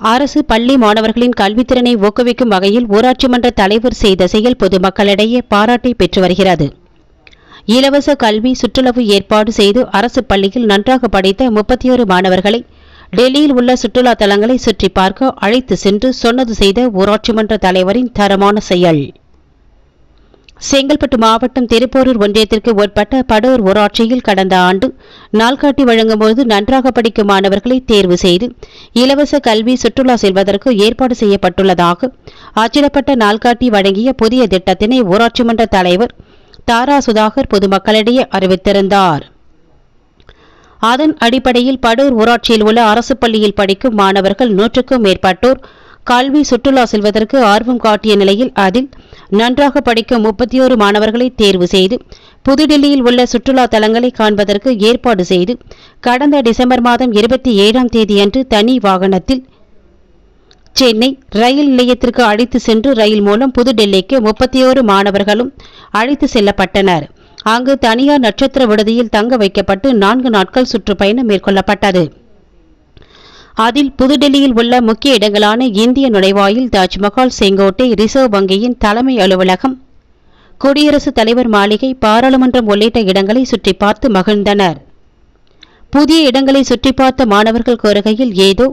அரசு பள்ளி மாணவர்களின் கல்வித்திறனை ஊக்குவிக்கும் வகையில் ஊராட்சி மன்ற தலைவர் செய்த செயல் பொதுமக்களிடையே பாராட்டை பெற்று வருகிறது. இலவச கல்வி சுற்றுலாவு ஏற்பாடு செய்து அரசு பள்ளியில் நன்றாக படித்த முப்பத்தி ஒரு மாணவர்களை டெல்லியில் உள்ள சுற்றுலா தலங்களை சுற்றி பார்க்க அழைத்து சென்று சொன்னது செய்த ஊராட்சி மன்ற தலைவரின் தரமான செயல். செங்கல்பட்டு மாவட்டம் திருப்போரூர் ஒன்றியத்திற்கு உட்பட்ட படூர் ஊராட்சியில் கடந்த ஆண்டு நாள்காட்டி வழங்கும்போது நன்றாக படிக்கும் மாணவர்களை தேர்வு செய்து இலவச கல்வி சுற்றுலா செல்வதற்கு ஏற்பாடு செய்யப்பட்டுள்ளதாக அச்சிடப்பட்ட நாள்காட்டி வழங்கிய புதிய திட்டத்தினை ஊராட்சி மன்ற தலைவர் தாரா சுதாகர் பொதுமக்களிடையே அறிவித்திருந்தார். அதன் அடிப்படையில் படூர் ஊராட்சியில் உள்ள அரசு பள்ளியில் படிக்கும் மாணவர்கள் நூற்றுக்கும் மேற்பட்டோர் கல்வி சுற்றுலா செல்வதற்கு ஆர்வம் காட்டிய நிலையில் அதில் நன்றாக படிக்கும் முப்பத்தி ஓரு மாணவர்களை தேர்வு செய்து புதுடில்லியில் உள்ள சுற்றுலா தலங்களை காண்பதற்கு ஏற்பாடு செய்து கடந்த டிசம்பர் மாதம் இருபத்தி ஏழாம் தேதியன்று தனி வாகனத்தில் சென்னை ரயில் நிலையத்திற்கு அழைத்து சென்று ரயில் மூலம் புதுடெல்லிக்கு முப்பத்தி ஓரு மாணவர்களும் அழைத்து செல்லப்பட்டனர். அங்கு தனியார் நட்சத்திர விடுதியில் தங்க வைக்கப்பட்டு நான்கு நாட்கள் சுற்றுப்பயணம் மேற்கொள்ளப்பட்டது. அதில் புதுடெல்லியில் உள்ள முக்கிய இடங்களான இந்திய நுழைவாயில் தாஜ்மஹால் செங்கோட்டை ரிசர்வ் வங்கியின் தலைமை அலுவலகம். குடியரசுத் தலைவர் மாளிகை பாராளுமன்றம் உள்ளிட்ட இடங்களை சுற்றி பார்த்து மகிழ்ந்தனர். புதிய இடங்களை சுற்றி பார்த்த மாணவர்கள் கூறுகையில் ஏதோ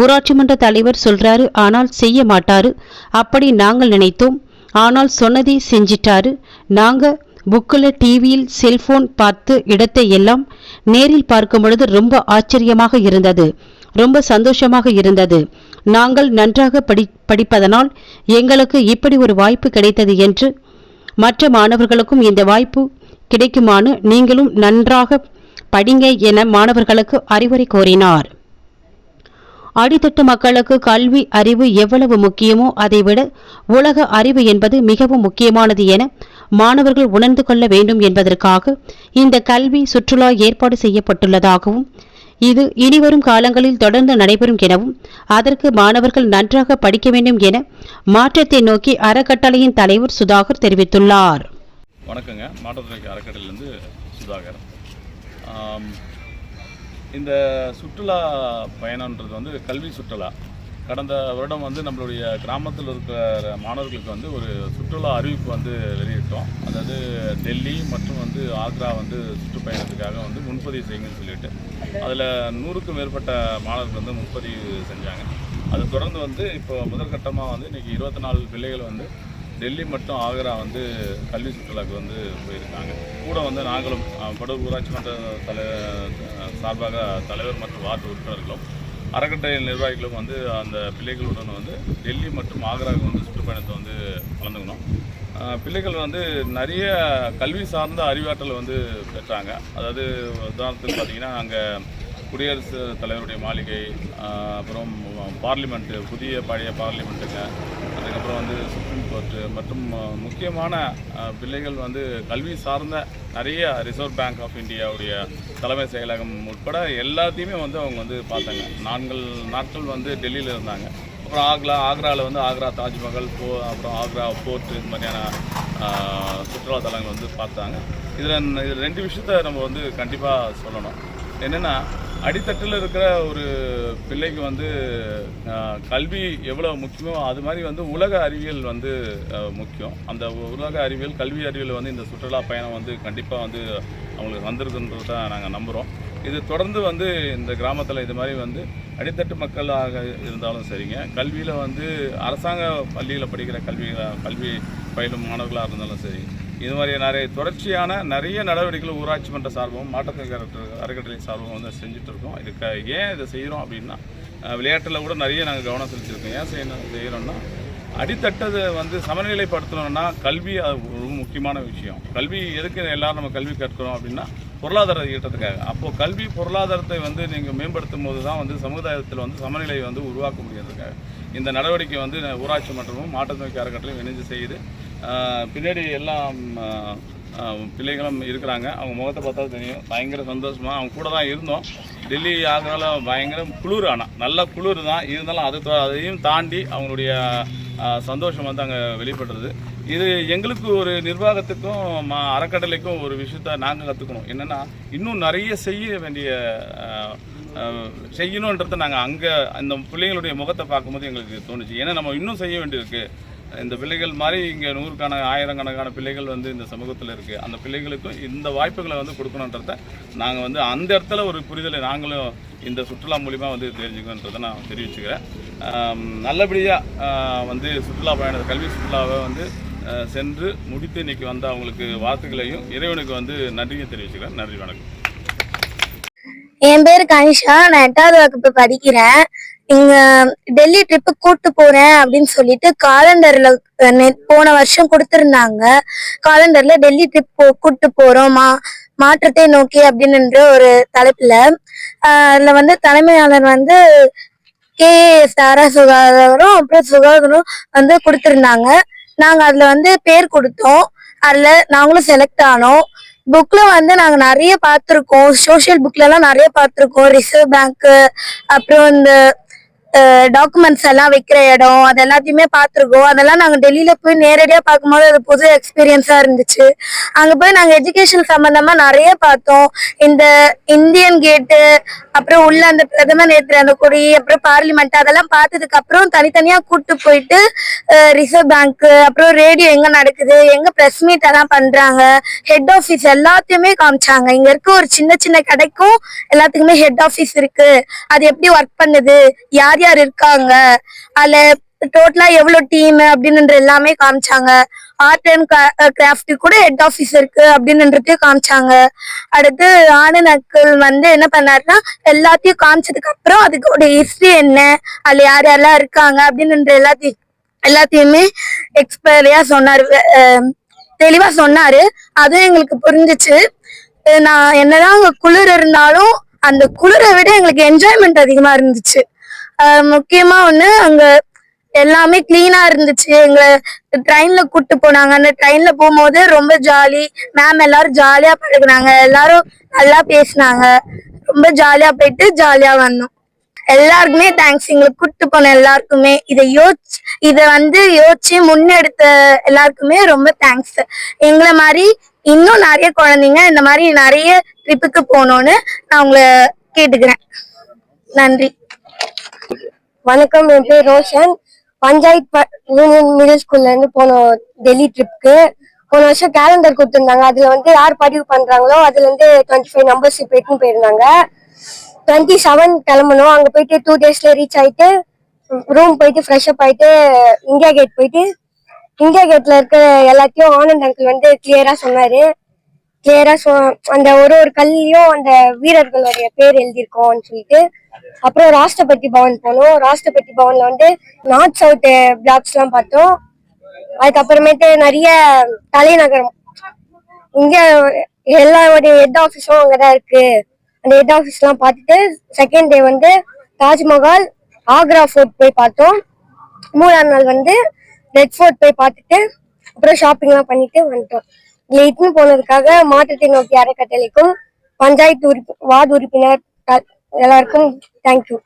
ஊராட்சி மன்ற தலைவர் சொல்றாரு ஆனால் செய்ய மாட்டாரு. அப்படி நாங்கள் நினைத்தோம். ஆனால் சொன்னதை செஞ்சிட்டாரு. நாங்க புக்கில் டிவியில் செல்போன் பார்த்து இடத்தை எல்லாம் நேரில் பார்க்கும் பொழுது ரொம்ப ஆச்சரியமாக இருந்தது. ரொம்ப சந்தோஷமாக இருந்தது. நாங்கள் நன்றாக படி படிப்பதனால் எங்களுக்கு இப்படி ஒரு வாய்ப்பு கிடைத்தது என்று மற்ற மாணவர்களுக்கும் இந்த வாய்ப்பு கிடைக்குமானு நீங்களும் நன்றாக படிங்க என மாணவர்களுக்கு அறிவுரை கோரினார். அடித்தட்டு மக்களுக்கு கல்வி அறிவு எவ்வளவு முக்கியமோ அதைவிட உலக அறிவு என்பது மிகவும் முக்கியமானது என மாணவர்கள் உணர்ந்து கொள்ள வேண்டும் என்பதற்காக இந்த கல்வி சுற்றுலா ஏற்பாடு செய்யப்பட்டுள்ளதாகவும் இது இனிவரும் காலங்களில் தொடர்ந்து நடைபெறும் எனவும் அதற்கு மாணவர்கள் நன்றாக படிக்க வேண்டும் என மாற்றத்தை நோக்கி அறக்கட்டளையின் தலைவர் சுதாகர் தெரிவித்துள்ளார். வணக்கங்க. மாற்றுத்திறனாளி அறக்கட்டளையிலிருந்து சுதாகர். இந்த சுற்றுலா பயணம்ன்றது வந்து கல்வி சுற்றுலா. கடந்த வருடம் வந்து நம்மளுடைய கிராமத்தில் இருக்கிற மாணவர்களுக்கு வந்து ஒரு சுற்றுலா அறிவிப்பு வந்து வெளியிட்டோம். அதாவது டெல்லி மற்றும் வந்து ஆக்ரா வந்து சுற்றுப்பயணத்துக்காக வந்து முன்பதிவு செய்யுங்கன்னு சொல்லிட்டு. அதில் நூறுக்கும் மேற்பட்ட மாணவர்கள் வந்து முன்பதிவு செஞ்சாங்க. அதை தொடர்ந்து வந்து இப்போ முதற்கட்டமாக வந்து இன்றைக்கி இருபத்தி நாலு பிள்ளைகள் வந்து டெல்லி மற்றும் ஆக்ரா வந்து கல்வி சுற்றுலாவுக்கு வந்து போயிருக்காங்க. கூட வந்து நாங்களும் அஹ், படூர் ஊராட்சி மன்ற தலை சார்பாக தலைவர் மற்றும் வார்டு உறுப்பினர்களும் அறக்கட்டளை நிர்வாகிகளும் வந்து அந்த பிள்ளைகளுடன் வந்து டெல்லி மற்றும் ஆக்ராவுக்கு வந்து சுற்றுப்பயணத்தை வந்து கலந்துக்கணும். பிள்ளைகள் வந்து நிறைய கல்வி சார்ந்த அறிவாற்றல் வந்து பெற்றாங்க. அதாவது உதாரணத்துக்கு பார்த்தீங்கன்னா அங்கே குடியரசு தலைவருடைய மாளிகை அப்புறம் பார்லிமெண்ட்டு புதிய பழைய பார்லிமெண்ட்டுங்க. அதுக்கப்புறம் வந்து சுப்ரீம் கோர்ட்டு மற்றும் முக்கியமான பிள்ளைகள் வந்து கல்வி சார்ந்த நிறைய ரிசர்வ் பேங்க் ஆஃப் இந்தியாவுடைய தலைமை செயலகம் உட்பட எல்லாத்தையுமே வந்து அவங்க வந்து பார்த்தாங்க. நான்கு நாட்கள் வந்து டெல்லியில் இருந்தாங்க. அப்புறம் ஆக்ரா ஆக்ராவில் வந்து ஆக்ரா தாஜ்மஹால் போ அப்புறம் ஆக்ரா போர்ட் இது மாதிரியான சுற்றுலாத்தலங்கள் சுற்றுலா தலங்கள் வந்து பார்த்தாங்க. இதில் இது ரெண்டு விஷயத்த நம்ம வந்து கண்டிப்பாக சொல்லணும். என்னென்னா அடித்தட்டில் இருக்கிற ஒரு பிள்ளைக்கு வந்து கல்வி எவ்வளோ முக்கியமோ அது மாதிரி வந்து உலக அறிவியல் வந்து முக்கியம். அந்த உலக அறிவியல் கல்வி அறிவியல் வந்து இந்த சுற்றுலா பயணம் வந்து கண்டிப்பாக வந்து அவங்களுக்கு வந்திருக்குன்றத நாங்கள் நம்புகிறோம் இது தொடர்ந்து வந்து இந்த கிராமத்தில் இது மாதிரி வந்து அடித்தட்டு மக்களாக இருந்தாலும் சரிங்க. கல்வியில் வந்து அரசாங்க பள்ளியில் படிக்கிற கல்வி கல்வி பயிலும் மாணவர்களாக இருந்தாலும் சரி இது மாதிரி நிறைய தொடர்ச்சியான நிறைய நடவடிக்கைகள் ஊராட்சி மன்ற சார்பும் மாற்றுத்திறனாளி அறக்கட்டளை சார்பும் வந்து செஞ்சுட்டு இருக்கோம். இதுக்கு ஏன் இதை செய்கிறோம் அப்படின்னா விளையாட்டில் கூட நிறைய நாங்கள் கவனம் செலுத்திருக்கோம் ஏன் செய்யணும் செய்கிறோம்னா அடித்தட்டது வந்து சமநிலைப்படுத்தணும்னா கல்வி அது ஒரு முக்கியமான விஷயம். கல்வி எதுக்கு எல்லோரும் நம்ம கல்வி கற்கிறோம் அப்படின்னா பொருளாதார ஈட்டத்துக்காக அப்போது கல்வி பொருளாதாரத்தை வந்து நீங்கள் மேம்படுத்தும் போது தான் வந்து சமுதாயத்தில் வந்து சமநிலையை வந்து உருவாக்க முடியறதுக்காக இந்த நடவடிக்கை வந்து ஊராட்சி மன்றமும் மாற்றுத்திறனாளி அறக்கட்டளையும் இணைஞ்சு செய்யுது பின்னாடி எல்லாம் பிள்ளைகளும் இருக்கிறாங்க. அவங்க முகத்தை பார்த்தா தெரியும். பயங்கர சந்தோஷமாக அவங்க கூட தான் இருந்தோம். டெல்லி ஆகிறால பயங்கர குளிர் ஆனால் நல்ல குளிர் தான். இருந்தாலும் அது அதையும் தாண்டி அவங்களுடைய சந்தோஷம் வந்து அங்கே வெளிப்படுறது இது எங்களுக்கு ஒரு நிர்வாகத்துக்கும் மா அறக்கட்டளைக்கும் ஒரு விஷயத்த நாங்கள் கற்றுக்கணும் என்னென்னா இன்னும் நிறைய செய்ய வேண்டிய செய்யணுன்றத செய்யணுன்றதை நாங்கள் அங்கே அந்த பிள்ளைங்களுடைய முகத்தை பார்க்கும்போது எங்களுக்கு தோணுச்சு. ஏன்னா நம்ம இன்னும் செய்ய வேண்டியிருக்கு. இந்த பிள்ளைகள் மாதிரி இங்கே நூறுக்கான ஆயிரக்கணக்கான பிள்ளைகள் வந்து இந்த சமூகத்தில் இருக்குது அந்த பிள்ளைகளுக்கும் இந்த வாய்ப்புகளை வந்து கொடுக்கணுன்றத நாங்கள் வந்து அந்த இடத்துல ஒரு புரிதலை நாங்களும் இந்த சுற்றுலா மூலிமா வந்து தெரிஞ்சுக்கணுன்றதை நான் தெரிவிச்சுக்கிறேன். நல்லபடியாக வந்து சுற்றுலா பயணம் கல்வி சுற்றுலாவை வந்து சென்று முடித்து இன்னைக்கு வந்து அவங்களுக்கு வாழ்த்துக்களையும் இறைவனுக்கு வந்து நன்றியும் தெரிவிச்சுக்கிறேன். நன்றி வணக்கம். என் பேர் கனிஷா. நான் எட்டாவது வகுப்பு படிக்கிறேன். இங்க டெல்லி ட்ரிப்பு கூட்டு போறேன் அப்படின்னு சொல்லிட்டு காலண்டர்ல போன வருஷம் கொடுத்திருந்தாங்க. காலண்டர்ல டெல்லி ட்ரிப் போ கூட்டு போறோம் மா மாற்றத்தை நோக்கி அப்படின்ற ஒரு தலைப்புல அதுல வந்து தலைமையாளர் வந்து கே. சாரா சுகாதாரம் அப்புறம் சுகாதாரம் வந்து கொடுத்திருந்தாங்க. நாங்க அதுல வந்து பேர் கொடுத்தோம். அதுல நாங்களும் செலக்ட் ஆனோம். புக்ல வந்து நாங்க நிறைய பார்த்துருக்கோம். சோஷியல் புக்ல எல்லாம் நிறைய பார்த்துருக்கோம். ரிசர்வ் பேங்க் அப்புறம் இந்த டாக்குமெண்ட்ஸ் எல்லாம் வைக்கிற இடம் அது எல்லாத்தையுமே பார்த்துருக்கோம். அதெல்லாம் நாங்கள் டெல்லியில் போய் நேரடியாக பார்க்கும்போது அது புது எக்ஸ்பீரியன்ஸாக இருந்துச்சு. அங்கே போய் நாங்கள் எஜுகேஷன் சம்மந்தமாக நிறைய பார்த்தோம். இந்த இந்தியன் கேட்டு அப்புறம் உள்ள அந்த பிரதமர் நேற்று அந்த கொடி அப்புறம் பார்லிமெண்ட் அதெல்லாம் பார்த்ததுக்கு அப்புறம் தனித்தனியாக கூட்டு போயிட்டு ரிசர்வ் பேங்க்கு அப்புறம் ரேடியோ எங்கே நடக்குது எங்கே ப்ரெஸ் மீட் எல்லாம் பண்ணுறாங்க ஹெட் ஆஃபீஸ் எல்லாத்தையுமே காமிச்சாங்க. இங்கே இருக்க ஒரு சின்ன சின்ன கடைக்கும் எல்லாத்துக்குமே ஹெட் ஆஃபீஸ் இருக்கு. அது எப்படி ஒர்க் பண்ணுது? யார் யார் இருக்காங்க? அதுல டோட்டலா எவ்வளவு டீம் அப்படின்ற எல்லாமே காமிச்சாங்க. ஆர்ட் அண்ட் கிராஃப்ட் கூட ஹெட் ஆஃபீஸ் இருக்கு அப்படின்றது காமிச்சாங்க. அடுத்து ஆணுநக்கள் வந்து என்ன பண்ணாருன்னா எல்லாத்தையும் காமிச்சதுக்கு அப்புறம் அதுக்கோட ஹிஸ்டரி என்ன அதுல யார் யாரெல்லாம் இருக்காங்க அப்படின்ற எல்லாத்தையும் எல்லாத்தையுமே எக்ஸ்பைரியா சொன்னாரு. தெளிவா சொன்னாரு. அதுவும் எங்களுக்கு புரிஞ்சிச்சு. நான் என்னதான் அங்க குளிர் இருந்தாலும் அந்த குளிரை விட எங்களுக்கு என்ஜாய்மெண்ட் அதிகமா இருந்துச்சு. முக்கியமா ஒண்ணு அங்க எல்லாமே கிளீனா இருந்துச்சு. எங்களை ட்ரெயின்ல கூட்டு போனாங்க. அந்த ட்ரெயின்ல போகும்போது ரொம்ப ஜாலி மேம் எல்லாரும் ஜாலியா பழகுனாங்க. எல்லாரும் நல்லா பேசினாங்க. ரொம்ப ஜாலியா போயிட்டு ஜாலியா வந்தோம். எல்லாருக்குமே தேங்க்ஸ் எங்களுக்கு கூட்டு போன எல்லாருக்குமே. இதை யோசிச்சு இதை வந்து யோசிச்சு முன்னெடுத்த எல்லாருக்குமே ரொம்ப தேங்க்ஸ் எங்களை மாதிரி இன்னும் நிறைய குழந்தைங்க இந்த மாதிரி நிறைய ட்ரிப்புக்கு போகணும்னு நான் உங்களை கேட்டுக்கிறேன். நன்றி. வணக்கம் என் பேர் ரோஷன். பஞ்சாயத் ப- யூனியன் மிடில் ஸ்கூல்ல இருந்து போனோம் டெல்லி ட்ரிப்க்கு போன வருஷம் கேலண்டர் கொடுத்துருந்தாங்க. அதுல வந்து யார் பதிவு பண்றாங்களோ அதுல இருந்து டுவெண்ட்டி ஃபைவ் நம்பர்ஸ் இப்போ போயிருந்தாங்க. டுவெண்ட்டி செவன் கிளம்பணும். அங்க போயிட்டு டூ டேஸ்ல ரீச் ஆயிட்டு ரூம் போயிட்டு ஃப்ரெஷ் அப் ஆயிட்டு இந்தியா கேட் போயிட்டு இந்தியா கேட்ல இருக்க எல்லாத்தையும் ஆனந்த் அங்கிள் வந்து கிளியரா சொன்னாரு. கிளியரா சொ அந்த ஒரு ஒரு கல்லையும் அந்த வீரர்களுடைய பேர் எழுதியிருக்கோம்னு சொல்லிட்டு அப்புறம் ராஷ்டிரபதி பவன் போனோம். ராஷ்டிரபதி பவன்ல வந்து நார்த் சவுத் பிளாக்ஸ் எல்லாம் பார்த்தோம். அதுக்கப்புறமேட்டு நிறைய தலைநகரம். இங்க எல்லாருடைய ஹெட் ஆஃபீஸும் அங்கதான் இருக்கு. அந்த ஹெட் ஆஃபீஸ் எல்லாம் பார்த்துட்டு செகண்ட் டே வந்து தாஜ்மஹால் ஆக்ரா ஃபோர்ட் போய் பார்த்தோம். மூணாம் நாள் வந்து ரெட் ஃபோர்ட் போய் பார்த்துட்டு அப்புறம் ஷாப்பிங் எல்லாம் பண்ணிட்டு வந்துட்டோம். இதுல இட்டுன்னு போனதுக்காக மாற்றத்தை நோக்கி அறக்கட்டளைக்கும் பஞ்சாயத்து உறுப்பி வார்டு உறுப்பினர் எல்லாருக்கும் தேங்க்யூ